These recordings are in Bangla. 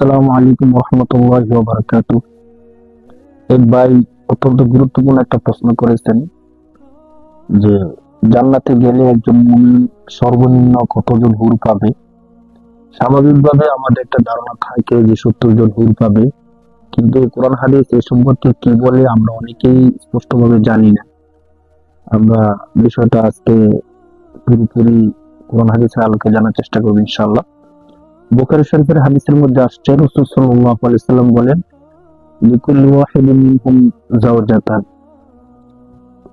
আসসালামু আলাইকুম রহমতুল্লাহ এক ভাই অত্যন্ত গুরুত্বপূর্ণ একটা প্রশ্ন করেছেন যে, জান্নাতে গেলে একজন সর্বনিম্ন কতজন হুর পাবে? স্বাভাবিকভাবে আমাদের একটা ধারণা থাকে যে সত্তর জন হুর পাবে। কিন্তু কোরআন হাদিস এ সম্পর্কে কি বলে আমরা অনেকেই স্পষ্টভাবে জানি না। আমরা বিষয়টা আজকে পুরোপুরি কোরআন হাদিসের আলোকে জানার চেষ্টা করব ইনশাআল্লাহ। বুখারী শরীফের হাদিসের মধ্যে আসছে, রাসূল সাল্লাম বলেন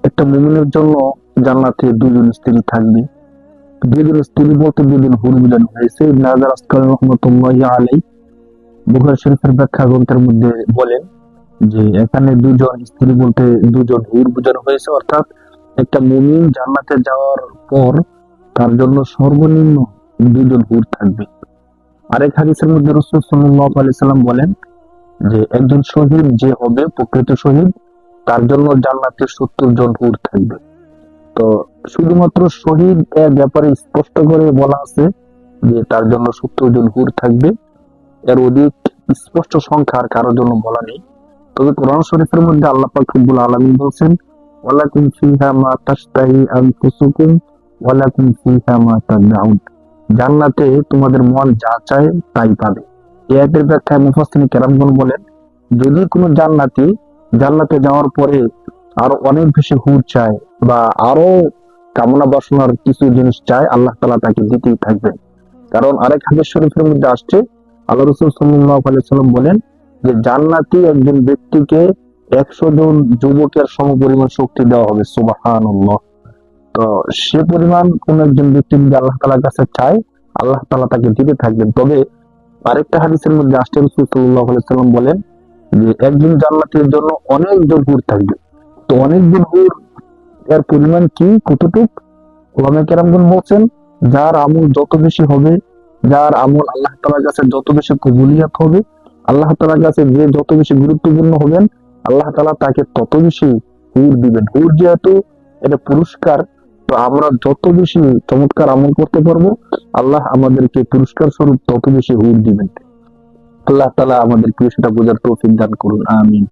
একটা মুমিনের জন্য জান্নাতে দুজন স্ত্রী থাকবে। দুজন স্ত্রী বলতে দুজন হুর বোঝানো হয়েছে ইবনে আসকাল রহমতুল্লাহি আলাইহি বুখারী শরীফের ব্যাখ্যা গ্রন্থের মধ্যে বলেন যে, এখানে দুজন স্ত্রী বলতে দুজন হুর বোঝানো হয়েছে। অর্থাৎ একটা মুমিন জান্নাতে যাওয়ার পর তার জন্য সর্বনিম্ন দুজন হুর থাকবে। আরেক হাদিসের মধ্যে রসুল সাল্লাল্লাহু আলাইহি সাল্লাম বলেন যে, একজন শহীদ যে হবে, প্রকৃত শহীদ, তার জন্য জান্নাতে সত্তর জন হুর থাকবে। তো শুধুমাত্র শহীদ এর ব্যাপারে স্পষ্ট করে বলা আছে যে, তার জন্য সত্তর জন হুর থাকবে। এর অধিক স্পষ্ট সংখ্যা আর কারোর জন্য বলা নেই। তবে কোরআন শরীফের মধ্যে আল্লাহ পাক রব্বুল আলামিন বলছেন, ওয়ালাকুম ফিহা মা তাশতাহি আনফুসুকুম, ওয়ালাকুম ফিহা মা তাদউন। জান্নাতে তোমাদের মন যা চায় তাই পাবে। এই ব্যাখ্যায় মুফাসসির কেরামগণ বলেন, যদি কোনো জান্নাতি জান্নাতে যাওয়ার পরে আরও অনেক বেশি হুর চায় বা আরও কামনা বাসনার কিছু জিনিস চায়, আল্লাহ তাআলা তাকে দিতেই থাকবেন কারণ আরেক হাদিস শরীফের মধ্যে আসছে, আল্লাহ রাসূল সাল্লাল্লাহু আলাইহি সাল্লাম বলেন যে জান্নাতি একজন ব্যক্তিকে একশো জন যুবকের সমপরিমাণ শক্তি দেওয়া হবে, সুবহানাল্লাহ। তো সে পরিমাণ কোন একজন ব্যক্তি যদি আল্লাহ তালার কাছে চায়, আল্লাহ তালা তাকে দিতে থাকবেন তবে আরেকটা হাদিসের মধ্যে আসতে সাল্লাম বলেন যে, একজন জান্নাতের জন্য অনেকজন হুর থাকবে। তো অনেকজন হুর এর পরিমাণ কি, কতটুক? ওলামা কেরামগণ বলছেন, যার আমল যত বেশি হবে, যার আমল আল্লাহ তালার কাছে যত বেশি কবুলিয়াত হবে, আল্লাহ তালার কাছে যে যত বেশি গুরুত্বপূর্ণ হবেন, আল্লাহ তালা তাকে তত বেশি হুর দিবেন। হুর যেহেতু, এটা পুরস্কার তো আমরা যত বেশি চমৎকার আমল করতে পারব, আল্লাহ আমাদেরকে পুরস্কার স্বরূপ তত বেশি হুর দিবেন। আল্লাহ তালা আমাদেরকে সেটা বোঝার তৌফিক দান করুন, আমিন।